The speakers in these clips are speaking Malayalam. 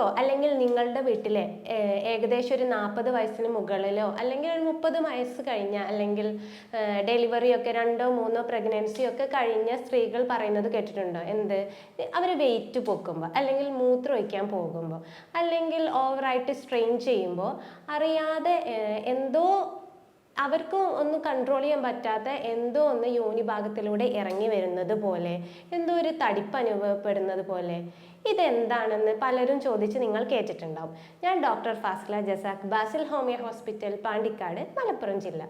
നിങ്ങൾക്കോ? അല്ലെങ്കിൽ നിങ്ങളുടെ വീട്ടിലെ ഏകദേശം ഒരു നാൽപ്പത് വയസ്സിന് മുകളിലോ അല്ലെങ്കിൽ ഒരു മുപ്പത് വയസ്സ് കഴിഞ്ഞ അല്ലെങ്കിൽ ഡെലിവറിയൊക്കെ രണ്ടോ മൂന്നോ പ്രഗ്നൻസിയൊക്കെ കഴിഞ്ഞ സ്ത്രീകൾ പറയുന്നത് കേട്ടിട്ടുണ്ടോ? എന്ത്? അവർ വെയിറ്റ് പൊക്കുമ്പോൾ അല്ലെങ്കിൽ മൂത്രം ഒഴിക്കാൻ പോകുമ്പോൾ അല്ലെങ്കിൽ ഓവറായിട്ട് സ്ട്രെയിൻ ചെയ്യുമ്പോൾ അറിയാതെ എന്തോ അവർക്ക് ഒന്ന് കൺട്രോൾ ചെയ്യാൻ പറ്റാത്ത എന്തോ ഒന്ന് യോനി ഭാഗത്തിലൂടെ ഇറങ്ങി വരുന്നത് പോലെ എന്തോ ഒരു തടിപ്പ് അനുഭവപ്പെടുന്നത് പോലെ ഇതെന്താണെന്ന് പലരും ചോദിച്ച് നിങ്ങൾ കേട്ടിട്ടുണ്ടാവും. ഞാൻ doctor Fasla Jasakh Basil homeo hospital Pandikkad Malappuram ജില്ല.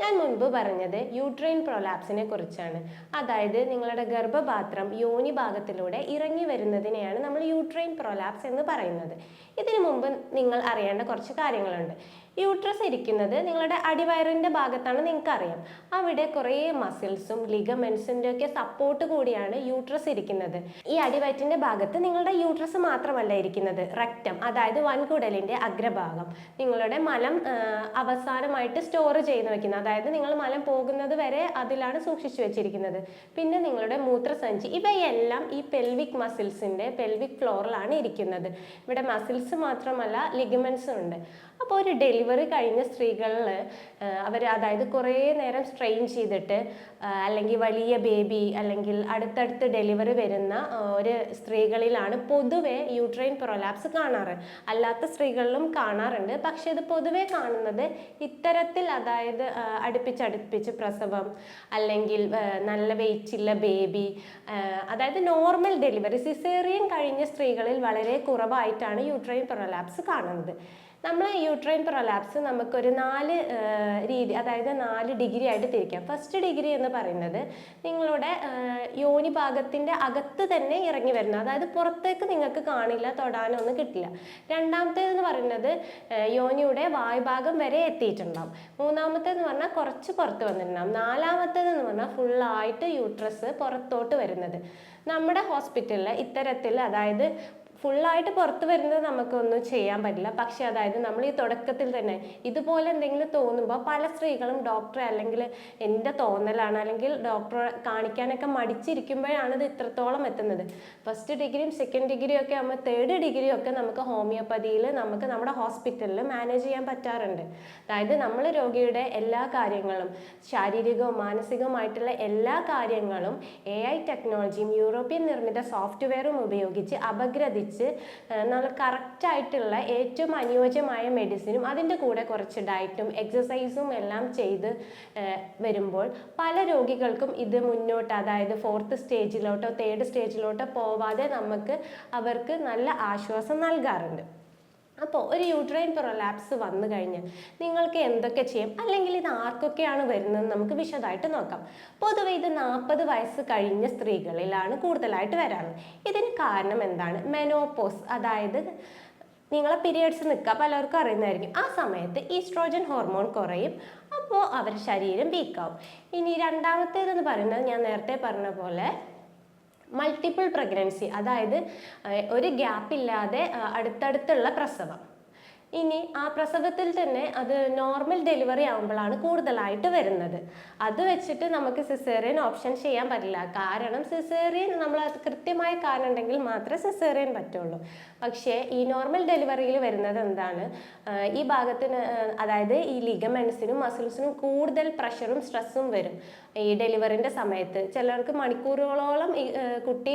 ഞാൻ മുൻപ് പറഞ്ഞത് യൂട്രൈൻ പ്രൊലാപ്സിനെ കുറിച്ചാണ്. അതായത് നിങ്ങളുടെ ഗർഭപാത്രം യോനി ഭാഗത്തിലൂടെ ഇറങ്ങി വരുന്നതിനെയാണ് നമ്മൾ യൂട്രൈൻ പ്രൊലാപ്സ് എന്ന് പറയുന്നത്. ഇതിനു മുമ്പ് നിങ്ങൾ അറിയേണ്ട കുറച്ച് കാര്യങ്ങളുണ്ട്. യൂട്രസ് ഇരിക്കുന്നത് നിങ്ങളുടെ അടിവയറിന്റെ ഭാഗത്താണ് നിങ്ങൾക്ക് അറിയാം അവിടെ കുറേ മസിൽസും ലിഗമെൻസിന്റെ ഒക്കെ സപ്പോർട്ട് കൂടിയാണ് യൂട്രസ് ഇരിക്കുന്നത്. ഈ അടിവയറ്റിന്റെ ഭാഗത്ത് നിങ്ങളുടെ യൂട്രസ് മാത്രമല്ല ഇരിക്കുന്നത്. റക്റ്റം അതായത് വൻകുടലിന്റെ അഗ്രഭാഗം. നിങ്ങളുടെ മലം അവസാനമായിട്ട് സ്റ്റോർ ചെയ്ത് വെക്കുന്നത്. അതായത് നിങ്ങൾ മലം പോകുന്നത് വരെ അതിലാണ് സൂക്ഷിച്ചു വെച്ചിരിക്കുന്നത്. പിന്നെ നിങ്ങളുടെ മൂത്രസഞ്ചി ഇവയെല്ലാം ഈ പെൽവിക് മസിൽസിന്റെ പെൽവിക് ഫ്ലോറിലാണ് ഇരിക്കുന്നത്. ഇവിടെ മസിൽസ് മാത്രമല്ല ലിഗമെൻസും ഉണ്ട്. അപ്പോൾ ഒരു ഡെലിവറി കഴിഞ്ഞ സ്ത്രീകളിൽ അവർ അതായത് കുറേ നേരം സ്ട്രെയിൻ ചെയ്തിട്ട് അല്ലെങ്കിൽ വലിയ ബേബി അല്ലെങ്കിൽ അടുത്തടുത്ത് ഡെലിവറി വരുന്ന ഒരു സ്ത്രീകളിലാണ് പൊതുവെ യൂട്രൈൻ പ്രൊലാപ്സ് കാണാറ്. അല്ലാത്ത സ്ത്രീകളിലും കാണാറുണ്ട്. പക്ഷേ ഇത് പൊതുവെ കാണുന്നത് ഇത്തരത്തിൽ അതായത് അടുപ്പിച്ചടുപ്പിച്ച് പ്രസവം അല്ലെങ്കിൽ നല്ല വെയിറ്റുള്ള ബേബി അതായത് നോർമൽ ഡെലിവറി സിസേറിയൻ കഴിഞ്ഞ സ്ത്രീകളിൽ വളരെ കുറവായിട്ടാണ് യൂട്രൈൻ പ്രൊലാപ്സ് കാണുന്നത്. നമ്മൾ യൂട്രൈൻ പ്രൊലാപ്സ് നമുക്കൊരു നാല് രീതി അതായത് നാല് ഡിഗ്രി ആയിട്ട് തിരിക്കാം. ഫസ്റ്റ് ഡിഗ്രി എന്ന് പറയുന്നത് നിങ്ങളുടെ യോനി ഭാഗത്തിന്റെ അകത്ത് തന്നെ ഇറങ്ങി വരുന്നത് അതായത് പുറത്തേക്ക് നിങ്ങൾക്ക് കാണില്ല തൊടാനൊന്നും കിട്ടില്ല. രണ്ടാമത്തേത് എന്ന് പറയുന്നത് യോനിയുടെ വായുഭാഗം വരെ എത്തിയിട്ടുണ്ടാവും. മൂന്നാമത്തേന്ന് പറഞ്ഞാൽ കുറച്ച് പുറത്ത് വന്നിട്ടുണ്ടാവും. നാലാമത്തേത് എന്ന് പറഞ്ഞാൽ ഫുള്ളായിട്ട് യൂട്രസ് പുറത്തോട്ട് വരുന്നത്. നമ്മുടെ ഹോസ്പിറ്റലിൽ ഇത്തരത്തിൽ അതായത് ഫുള്ളായിട്ട് പുറത്ത് വരുന്നത് നമുക്കൊന്നും ചെയ്യാൻ പറ്റില്ല. പക്ഷെ അതായത് നമ്മൾ ഈ തുടക്കത്തിൽ തന്നെ ഇതുപോലെ എന്തെങ്കിലും തോന്നുമ്പോൾ പല സ്ത്രീകളും ഡോക്ടറെ അല്ലെങ്കിൽ എന്റെ തോന്നലാണ് അല്ലെങ്കിൽ ഡോക്ടറെ കാണിക്കാനൊക്കെ മടിച്ചിരിക്കുമ്പോഴാണ് ഇത് ഇത്രത്തോളം എത്തുന്നത്. ഫസ്റ്റ് ഡിഗ്രിയും സെക്കൻഡ് ഡിഗ്രിയും ഒക്കെ ആകുമ്പോൾ തേർഡ് ഡിഗ്രിയും ഒക്കെ നമുക്ക് ഹോമിയോപ്പതിയിൽ നമുക്ക് നമ്മുടെ ഹോസ്പിറ്റലിൽ മാനേജ് ചെയ്യാൻ പറ്റാറുണ്ട്. അതായത് നമ്മൾ രോഗിയുടെ എല്ലാ കാര്യങ്ങളും ശാരീരികവും മാനസികവുമായിട്ടുള്ള എല്ലാ കാര്യങ്ങളും എ ഐ ടെക്നോളജിയും യൂറോപ്യൻ നിർമ്മിത സോഫ്റ്റ്വെയറും ഉപയോഗിച്ച് അപഗ്രഥിച്ച്. ഏഹ്, നല്ല കറക്റ്റായിട്ടുള്ള ഏറ്റവും അനുയോജ്യമായ മെഡിസിനും അതിന്റെ കൂടെ കുറച്ച് ഡയറ്റും എക്സസൈസും എല്ലാം ചെയ്ത് വരുമ്പോൾ പല രോഗികൾക്കും ഇത് മുന്നോട്ട് അതായത് ഫോർത്ത് സ്റ്റേജിലോട്ടോ തേർഡ് സ്റ്റേജിലോട്ടോ പോവാതെ നമുക്ക് അവർക്ക് നല്ല ആശ്വാസം നൽകാറുണ്ട്. അപ്പോൾ ഒരു യൂട്രൈൻ പ്രൊലാപ്സ് വന്നു കഴിഞ്ഞാൽ നിങ്ങൾക്ക് എന്തൊക്കെ ചെയ്യും? അല്ലെങ്കിൽ ഇത് ആർക്കൊക്കെയാണ് വരുന്നത് നമുക്ക് വിശദമായിട്ട് നോക്കാം. പൊതുവെ ഇത് നാൽപ്പത് വയസ്സ് കഴിഞ്ഞ സ്ത്രീകളിലാണ് കൂടുതലായിട്ട് വരാറ്. ഇതിന് കാരണം എന്താണ്? മെനോപോസ് അതായത് നിങ്ങളെ പീരിയഡ്സ് നിൽക്കുക. പലർക്കും അറിയുന്നതായിരിക്കും. ആ സമയത്ത് ഈസ്ട്രോജൻ ഹോർമോൺ കുറയും. അപ്പോൾ അവരുടെ ശരീരം വീക്കാവും ഇനി രണ്ടാമത്തേതെന്ന് പറയുന്നത് ഞാൻ നേരത്തെ പറഞ്ഞ പോലെ മൾട്ടിപ്പിൾ പ്രഗ്നൻസി അതായത് ഒരു ഗ്യാപ്പില്ലാതെ അടുത്തടുത്തുള്ള പ്രസവം. ഇനി ആ പ്രസവത്തിൽ തന്നെ അത് നോർമൽ ഡെലിവറി ആകുമ്പോഴാണ് കൂടുതലായിട്ട് വരുന്നത്. അത് വെച്ചിട്ട് നമുക്ക് സിസേറിയൻ ഓപ്ഷൻ ചെയ്യാൻ പറ്റില്ല. കാരണം സിസേറിയൻ നമ്മൾ അത് കൃത്യമായ കാരണം ഉണ്ടെങ്കിൽ മാത്രമേ സിസേറിയൻ പറ്റുള്ളൂ. പക്ഷേ ഈ നോർമൽ ഡെലിവറിയിൽ വരുന്നത് എന്താണ്? ഈ ഭാഗത്തിന് അതായത് ഈ ലിഗമെൻസിനും മസിൽസിനും കൂടുതൽ പ്രഷറും സ്ട്രെസ്സും വരും. ഈ ഡെലിവറിന്റെ സമയത്ത്. ചിലർക്ക് മണിക്കൂറുകളോളം ഈ കുട്ടി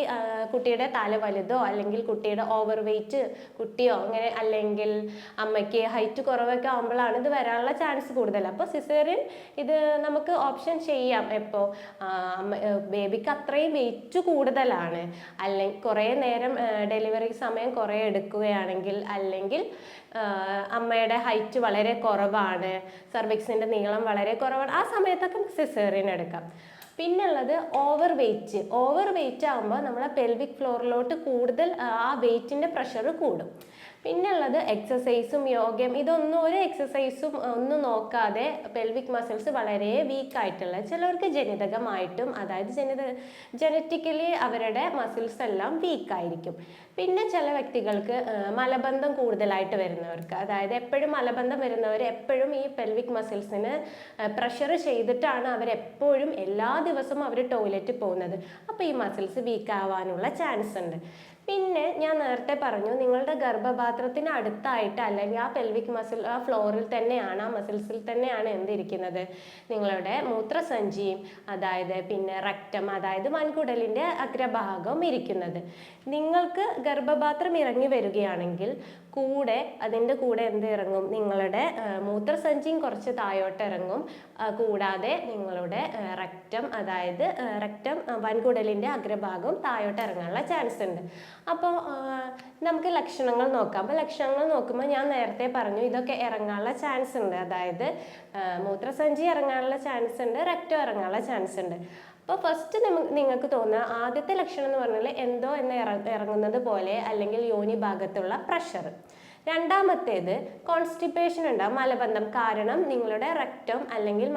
കുട്ടിയുടെ തല വലുതോ അല്ലെങ്കിൽ കുട്ടിയുടെ ഓവർ വെയിറ്റ് കുട്ടിയോ അങ്ങനെ അല്ലെങ്കിൽ അമ്മയ്ക്ക് ഹൈറ്റ് കുറവൊക്കെ ആകുമ്പോഴാണ് ഇത് വരാനുള്ള ചാൻസ് കൂടുതൽ. അപ്പോൾ സിസേറിയൻ ഇത് നമുക്ക് ഓപ്ഷൻ ചെയ്യാം. എപ്പോൾ ബേബിക്ക് അത്രയും വെയിറ്റ് കൂടുതലാണ്. അല്ലെങ്കിൽ കുറേ നേരം ഡെലിവറി സമയം കുറേ എടുക്കുകയാണെങ്കിൽ അല്ലെങ്കിൽ അമ്മയുടെ ഹൈറ്റ് വളരെ കുറവാണ്. സർവിക്സിന്റെ നീളം വളരെ കുറവാണ്. ആ സമയത്തൊക്കെ സിസേറിയൻ എടുക്കാം. പിന്നുള്ളത് ഓവർ വെയിറ്റ് ഓവർ വെയിറ്റ് ആകുമ്പോൾ നമ്മളെ പെൽവിക് ഫ്ലോറിലോട്ട് കൂടുതൽ ആ വെയിറ്റിന്റെ പ്രഷർ കൂടും. പിന്നെ ഉള്ളത് എക്സസൈസും യോഗയും. ഇതൊന്നും ഒരു എക്സസൈസും ഒന്നും നോക്കാതെ പെൽവിക് മസിൽസ് വളരെ വീക്കായിട്ടുള്ള ചിലവർക്ക് ജനിതകമായിട്ടും അതായത് ജനിത ജനറ്റിക്കലി അവരുടെ മസിൽസ് എല്ലാം വീക്കായിരിക്കും പിന്നെ ചില വ്യക്തികൾക്ക് മലബന്ധം കൂടുതലായിട്ട് വരുന്നവർക്ക് അതായത് എപ്പോഴും മലബന്ധം വരുന്നവർ എപ്പോഴും ഈ പെൽവിക് മസിൽസിന് പ്രഷർ ചെയ്തിട്ടാണ് അവരെപ്പോഴും എല്ലാ ദിവസവും അവർ ടോയ്ലറ്റ് പോകുന്നത്. അപ്പോൾ ഈ മസിൽസ് വീക്കാവാനുള്ള ചാൻസ് ഉണ്ട്. പിന്നെ ഞാൻ നേരത്തെ പറഞ്ഞു നിങ്ങളുടെ ഗർഭപാത്രത്തിന് അടുത്തായിട്ട് അല്ലെങ്കിൽ ആ പെൽവിക് മസിൽ ആ ഫ്ലോറിൽ തന്നെയാണ് ആ മസിൽസിൽ തന്നെയാണ് എന്തിരിക്കുന്നത്? നിങ്ങളുടെ മൂത്രസഞ്ചിയും അതായത് പിന്നെ റക്റ്റം അതായത് വൻകുടലിന്റെ അഗ്രഭാഗം ഇരിക്കുന്നത്. നിങ്ങൾക്ക് ഗർഭപാത്രം ഇറങ്ങി വരികയാണെങ്കിൽ കൂടെ അതിന്റെ കൂടെ എന്ത് ഇറങ്ങും? നിങ്ങളുടെ മൂത്രസഞ്ചിയും കുറച്ച് താഴോട്ട് ഇറങ്ങും. കൂടാതെ നിങ്ങളുടെ റക്റ്റം അതായത് റക്റ്റം വൻകുടലിന്റെ അഗ്രഭാഗം താഴോട്ട് ഇറങ്ങാനുള്ള ചാൻസ് ഉണ്ട്. അപ്പോൾ നമുക്ക് ലക്ഷണങ്ങൾ നോക്കാം. അപ്പോൾ ലക്ഷണങ്ങൾ നോക്കുമ്പോൾ ഞാൻ നേരത്തെ പറഞ്ഞു ഇതൊക്കെ ഇറങ്ങാനുള്ള ചാൻസ് ഉണ്ട്. അതായത് മൂത്രസഞ്ചി ഇറങ്ങാനുള്ള ചാൻസ് ഉണ്ട് റക്റ്റം ഇറങ്ങാനുള്ള ചാൻസ് ഉണ്ട്. അപ്പോൾ ഫസ്റ്റ് നമുക്ക് നിങ്ങൾക്ക് തോന്നുക ആദ്യത്തെ ലക്ഷണം എന്ന് പറഞ്ഞാൽ എന്തോ എന്ന് ഇറ ഇറങ്ങുന്നത് പോലെ അല്ലെങ്കിൽ യോനി ഭാഗത്തുള്ള പ്രഷർ രണ്ടാമത്തേത് കോൺസ്റ്റിപ്പേഷൻ ഉണ്ടാവും മലബന്ധം കാരണം നിങ്ങളുടെ റക്റ്റം അല്ലെങ്കിൽ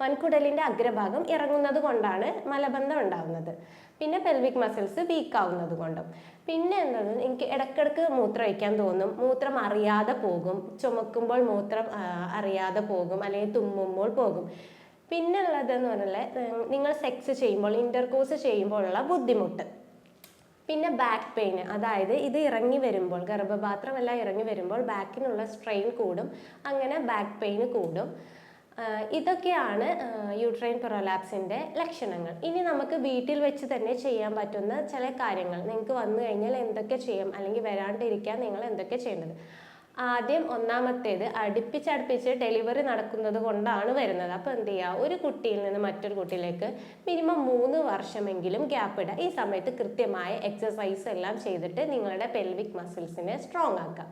മൺകുടലിന്റെ അഗ്രഭാഗം ഇറങ്ങുന്നത് കൊണ്ടാണ് മലബന്ധം ഉണ്ടാകുന്നത് പിന്നെ പെൽവിക് മസിൽസ് വീക്ക് ആവുന്നത് കൊണ്ടും. പിന്നെ എന്താണ് എനിക്ക് ഇടക്കിടക്ക് മൂത്രം ഒഴിക്കാൻ തോന്നും. മൂത്രം അറിയാതെ പോകും. ചുമക്കുമ്പോൾ മൂത്രം അറിയാതെ പോകും. അല്ലെങ്കിൽ തുമ്മുമ്പോൾ പോകും. പിന്നെ ഉള്ളതെന്ന് പറഞ്ഞാൽ നിങ്ങൾ സെക്സ് ചെയ്യുമ്പോൾ ഇന്റർകോഴ്സ് ചെയ്യുമ്പോഴുള്ള ബുദ്ധിമുട്ട്. പിന്നെ ബാക്ക് പെയിൻ അതായത് ഇത് ഇറങ്ങി വരുമ്പോൾ ഗർഭപാത്രമെല്ലാം ഇറങ്ങി വരുമ്പോൾ ബാക്കിനുള്ള സ്ട്രെയിൻ കൂടും. അങ്ങനെ ബാക്ക് പെയിൻ കൂടും. ഇതൊക്കെയാണ് യൂട്രൈൻ പ്രൊലാപ്സിന്റെ ലക്ഷണങ്ങൾ. ഇനി നമുക്ക് വീട്ടിൽ വെച്ച് തന്നെ ചെയ്യാൻ പറ്റുന്ന ചില കാര്യങ്ങൾ. നിങ്ങൾക്ക് വന്നു കഴിഞ്ഞാൽ എന്തൊക്കെ ചെയ്യാം? അല്ലെങ്കിൽ വരാണ്ടിരിക്കാൻ നിങ്ങൾ എന്തൊക്കെ ചെയ്യേണ്ടത്? ആദ്യം ഒന്നാമത്തേത് അടുപ്പിച്ചടുപ്പിച്ച് ഡെലിവറി നടക്കുന്നത് കൊണ്ടാണ് വരുന്നത്. അപ്പോൾ എന്ത് ചെയ്യുക ഒരു കുട്ടിയിൽ നിന്ന് മറ്റൊരു കുട്ടിയിലേക്ക് മിനിമം മൂന്ന് വർഷമെങ്കിലും ഗ്യാപ്പ് ഇടുക ഈ സമയത്ത് കൃത്യമായ എക്സസൈസ് എല്ലാം ചെയ്തിട്ട് നിങ്ങളുടെ പെൽവിക് മസിൽസിനെ സ്ട്രോങ് ആക്കാം.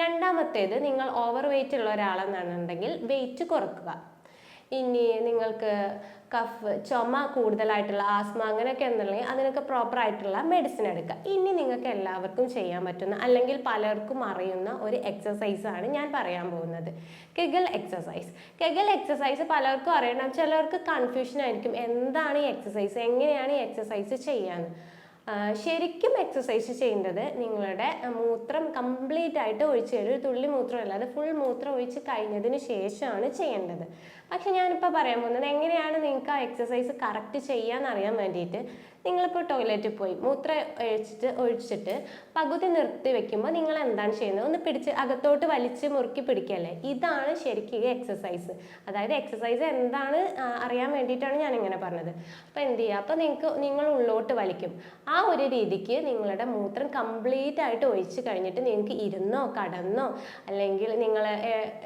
രണ്ടാമത്തേത് നിങ്ങൾ ഓവർ വെയിറ്റ് ഉള്ള ഒരാളെന്നാണെന്നുണ്ടെങ്കിൽ വെയിറ്റ് കുറക്കുക. ഇനി നിങ്ങൾക്ക് കഫ് ചുമ കൂടുതലായിട്ടുള്ള ആസ്മ അങ്ങനെയൊക്കെ എന്നുണ്ടെങ്കിൽ അതിനൊക്കെ പ്രോപ്പർ ആയിട്ടുള്ള മെഡിസിൻ എടുക്കുക. ഇനി നിങ്ങൾക്ക് എല്ലാവർക്കും ചെയ്യാൻ പറ്റുന്ന അല്ലെങ്കിൽ പലർക്കും അറിയുന്ന ഒരു എക്സസൈസ് ആണ് ഞാൻ പറയാൻ പോകുന്നത്. കെഗൽ എക്സസൈസ് കെഗൽ എക്സസൈസ് പലർക്കും അറിയണം. ചിലർക്ക് കൺഫ്യൂഷൻ ആയിരിക്കും. എന്താണ് ഈ എക്സസൈസ് എങ്ങനെയാണ് ഈ എക്സസൈസ് ചെയ്യാന്ന്? ശരിക്കും എക്സസൈസ് ചെയ്യേണ്ടത് നിങ്ങളുടെ മൂത്രം കംപ്ലീറ്റ് ആയിട്ട് ഒഴിച്ച് ഒരു തുള്ളി മൂത്രം അല്ലാതെ ഫുൾ മൂത്രം ഒഴിച്ച് കഴിഞ്ഞതിന് ശേഷമാണ് ചെയ്യേണ്ടത്. പക്ഷെ ഞാനിപ്പോൾ പറയാൻ പോകുന്നത് എങ്ങനെയാണ് നിങ്ങൾക്ക് ആ എക്സസൈസ് കറക്റ്റ് ചെയ്യാൻ അറിയാൻ വേണ്ടിയിട്ട് നിങ്ങളിപ്പോൾ ടോയ്ലറ്റിൽ പോയി മൂത്രം ഒഴിച്ചിട്ട് ഒഴിച്ചിട്ട് പകുതി നിർത്തി വെക്കുമ്പോൾ നിങ്ങൾ എന്താണ് ചെയ്യുന്നത്? ഒന്ന് പിടിച്ച് അകത്തോട്ട് വലിച്ച് മുറുക്കി പിടിക്കല്ലേ? ഇതാണ് ശരിക്കും എക്സസൈസ് അതായത് എക്സസൈസ് എന്താണ് അറിയാൻ വേണ്ടിയിട്ടാണ് ഞാൻ ഇങ്ങനെ പറഞ്ഞത്. അപ്പോൾ എന്ത് ചെയ്യുക അപ്പോൾ നിങ്ങൾക്ക് നിങ്ങൾ ഉള്ളോട്ട് വലിക്കും. ആ ഒരു രീതിക്ക് നിങ്ങളുടെ മൂത്രം കംപ്ലീറ്റ് ആയിട്ട് ഒഴിച്ച് കഴിഞ്ഞിട്ട് നിങ്ങൾക്ക് ഇരുന്നോ കടന്നോ അല്ലെങ്കിൽ നിങ്ങൾ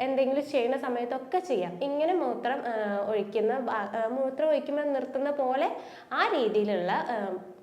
എന്തെങ്കിലും ചെയ്യുന്ന സമയത്തൊക്കെ ചെയ്യാം. ഇങ്ങനെ മൂത്രം ഒഴിക്കുന്ന മൂത്രം ഒഴിക്കുമ്പോൾ നിർത്തുന്ന പോലെ ആ രീതിയിലുള്ള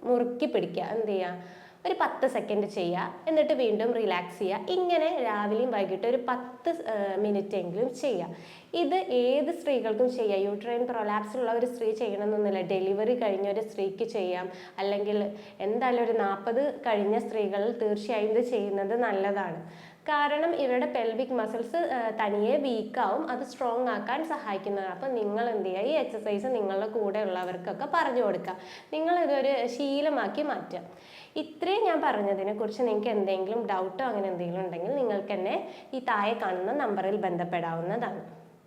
മുറുക്കി പിടിക്കുക. എന്ത് ചെയ്യുക? ഒരു പത്ത് സെക്കൻഡ് ചെയ്യുക. എന്നിട്ട് വീണ്ടും റിലാക്സ് ചെയ്യുക. ഇങ്ങനെ രാവിലെയും വൈകിട്ട് ഒരു പത്ത് മിനിറ്റ് എങ്കിലും ചെയ്യുക. ഇത് ഏത് സ്ത്രീകൾക്കും ചെയ്യാം. യൂട്രൈൻ പ്രൊലാപ്സ് ഉള്ള ഒരു സ്ത്രീ ചെയ്യണമെന്നൊന്നുമില്ല. ഡെലിവറി കഴിഞ്ഞ ഒരു സ്ത്രീക്ക് ചെയ്യാം. അല്ലെങ്കിൽ എന്തായാലും ഒരു നാൽപ്പത് കഴിഞ്ഞ സ്ത്രീകൾ തീർച്ചയായും ഇത് ചെയ്യുന്നത് നല്ലതാണ്. കാരണം ഇവരുടെ പെൽവിക് മസിൽസ് തനിയെ വീക്കാവും അത് സ്ട്രോങ് ആക്കാൻ സഹായിക്കുന്നതാണ്. അപ്പം നിങ്ങൾ എന്ത് ചെയ്യുക? ഈ എക്സസൈസ് നിങ്ങളുടെ കൂടെ ഉള്ളവർക്കൊക്കെ പറഞ്ഞു കൊടുക്കുക. നിങ്ങൾ ഇതൊരു ശീലമാക്കി മാറ്റുക. ഇത്രയും ഞാൻ പറഞ്ഞതിനെ കുറിച്ച് നിങ്ങൾക്ക് എന്തെങ്കിലും ഡൗട്ടോ അങ്ങനെ എന്തെങ്കിലും ഉണ്ടെങ്കിൽ നിങ്ങൾക്ക് എന്നെ ഈ താഴെ കാണുന്ന നമ്പറിൽ ബന്ധപ്പെടാവുന്നതാണ്.